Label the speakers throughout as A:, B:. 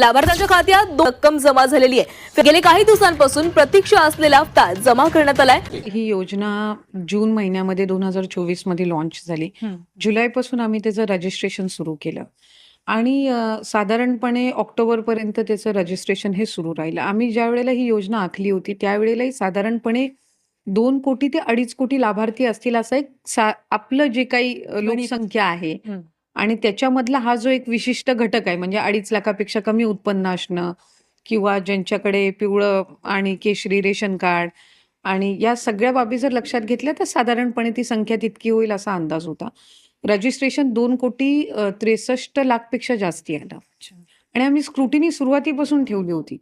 A: लाभार्थ्यांच्या खात्यात रक्कम जमा झालेली आहे. गेले काही दिवसांपासून प्रतीक्षा असलेला हप्ता जमा करण्यात आलाय.
B: ही योजना जून महिन्यामध्ये दोन हजार चोवीसमध्ये लॉन्च झाली. जुलैपासून आम्ही त्याचं रजिस्ट्रेशन सुरू केलं. आणि साधारणपणे ऑक्टोबरपर्यंत त्याचं रजिस्ट्रेशन हे सुरू राहिलं. आम्ही ज्या वेळेला ही योजना आखली होती त्यावेळेलाही साधारणपणे दोन कोटी ते अडीच कोटी लाभार्थी असतील असं एक आपलं जे काही लोकसंख्या आहे. आणि त्याच्यामधला हा जो एक विशिष्ट घटक आहे म्हणजे अडीच लाखापेक्षा कमी उत्पन्न असणं किंवा ज्यांच्याकडे पिवळं आणि केशरी रेशन कार्ड आणि या सगळ्या बाबी जर लक्षात घेतल्या तर साधारणपणे ती संख्या तितकी होईल असा अंदाज होता. रजिस्ट्रेशन दोन कोटी त्रेसष्ट लाखपेक्षा जास्ती आलं. आणि आम्ही स्क्रुटिनी सुरुवातीपासून ठेवली होती.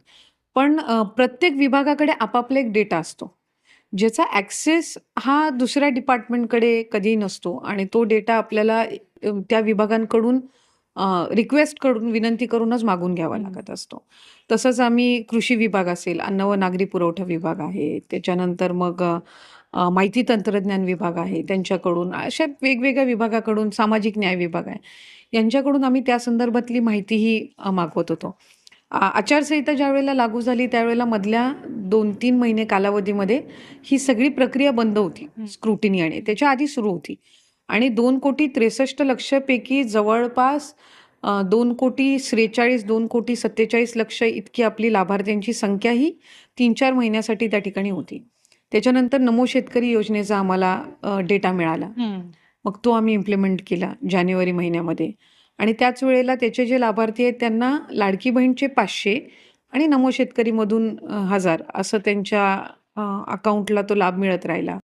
B: पण प्रत्येक विभागाकडे आपापला एक डेटा असतो. ज्याचा ॲक्सेस हा दुसऱ्या डिपार्टमेंटकडे कधीही नसतो आणि तो डेटा आपल्याला त्या विभागांकडून रिक्वेस्ट करून विनंती करूनच मागून घ्यावा. लागत असतो तसंच आम्ही कृषी विभाग असेल अन्न व नागरी पुरवठा विभाग आहे त्याच्यानंतर मग माहिती तंत्रज्ञान विभाग आहे त्यांच्याकडून अशा वेगवेगळ्या विभागाकडून सामाजिक न्याय विभाग आहे यांच्याकडून आम्ही त्या संदर्भातली माहितीही मागवत होतो आचारसंहिता ज्या वेळेला लागू झाली त्यावेळेला मधल्या दोन तीन महिने कालावधीमध्ये ही सगळी प्रक्रिया बंद होती. स्क्रुटिनी आणि त्याच्या आधी सुरू होती आणि दोन कोटी त्रेसष्ट लक्षपैकी जवळपास दोन कोटी त्रेचाळीस दोन कोटी सत्तेचाळीस लक्ष इतकी आपली लाभार्थ्यांची संख्या ही तीन चार महिन्यासाठी त्या ठिकाणी होती. त्याच्यानंतर नमो शेतकरी योजनेचा आम्हाला डेटा मिळाला. मग तो आम्ही इम्प्लिमेंट केला जानेवारी महिन्यामध्ये. आणि त्याच वेळेला त्याचे जे लाभार्थी आहेत त्यांना लाडकी बहीणचे पाचशे आणि नमो शेतकरीमधून हजार असं त्यांच्या अकाउंटला तो लाभ मिळत राहिला.